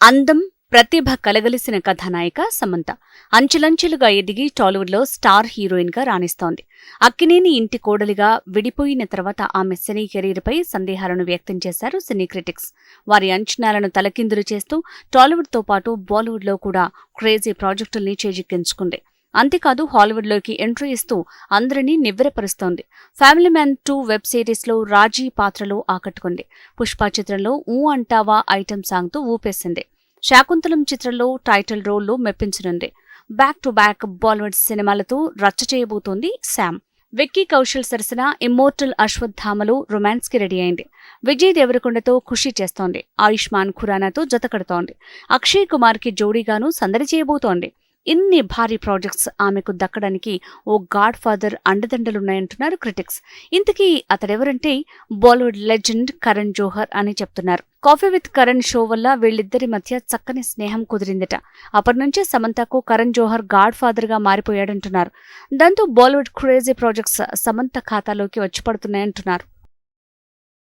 అందం ప్రతిభ కలగలిసిన కథానాయిక సమంత. అంచెలంచెలుగా ఎదిగి టాలీవుడ్లో స్టార్ హీరోయిన్గా రాణిస్తోంది. అక్కినేని ఇంటి కోడలిగా విడిపోయిన తర్వాత ఆమె సినీ కెరీర్పై సందేహాలను వ్యక్తం చేశారు సినీ క్రిటిక్స్. వారి అంచనాలను తలకిందులు చేస్తూ టాలీవుడ్తో పాటు బాలీవుడ్లో కూడా క్రేజీ ప్రాజెక్టుల్ని చేజిక్కించుకుంది. అంతేకాదు హాలీవుడ్లోకి ఎంట్రీ ఇస్తూ అందరినీ నివ్వెరపరుస్తోంది. ఫ్యామిలీ మ్యాన్ టూ వెబ్ సిరీస్లో రాజీ పాత్రలో ఆకట్టుకుంది. పుష్ప చిత్రంలో ఊ అంటావా ఐటెం సాంగ్తో ఊపేసింది. శాకుంతలం చిత్రంలో టైటిల్ రోల్లో మెప్పించనుంది. బ్యాక్ టు బ్యాక్ బాలీవుడ్ సినిమాలతో రచ్చ చేయబోతోంది శామ్. విక్కీ కౌశల్ సరసన ఇమ్మోర్టల్ అశ్వత్థామలో రొమాన్స్కి రెడీ అయింది. విజయ్ దేవరకొండతో ఖుషి చేస్తోంది. ఆయుష్మాన్ ఖురానాతో జతకడుతోంది. అక్షయ్ కుమార్కి జోడీగాను సందడి చేయబోతోంది. ఇన్ని భారీ ప్రాజెక్ట్స్ ఆమెకు దక్కడానికి ఓ గాడ్ ఫాదర్ అండదండలున్నాయంటున్నారు క్రిటిక్స్ ఇంతకీ అతడెవరంటే బాలీవుడ్ లెజెండ్ కరణ్ జోహర్ అని చెప్తున్నారు. కాఫీ విత్ కరణ్ షో వల్ల వీళ్ళిద్దరి మధ్య చక్కని స్నేహం కుదిరిందట. అప్పటి నుంచే సమంతకు కరణ్ జోహర్ గాడ్ ఫాదర్గా మారిపోయాడంటున్నారు. దాంతో బాలీవుడ్ క్రేజీ ప్రాజెక్ట్స్ సమంత ఖాతాలోకి వచ్చి పడుతున్నాయంటున్నారు.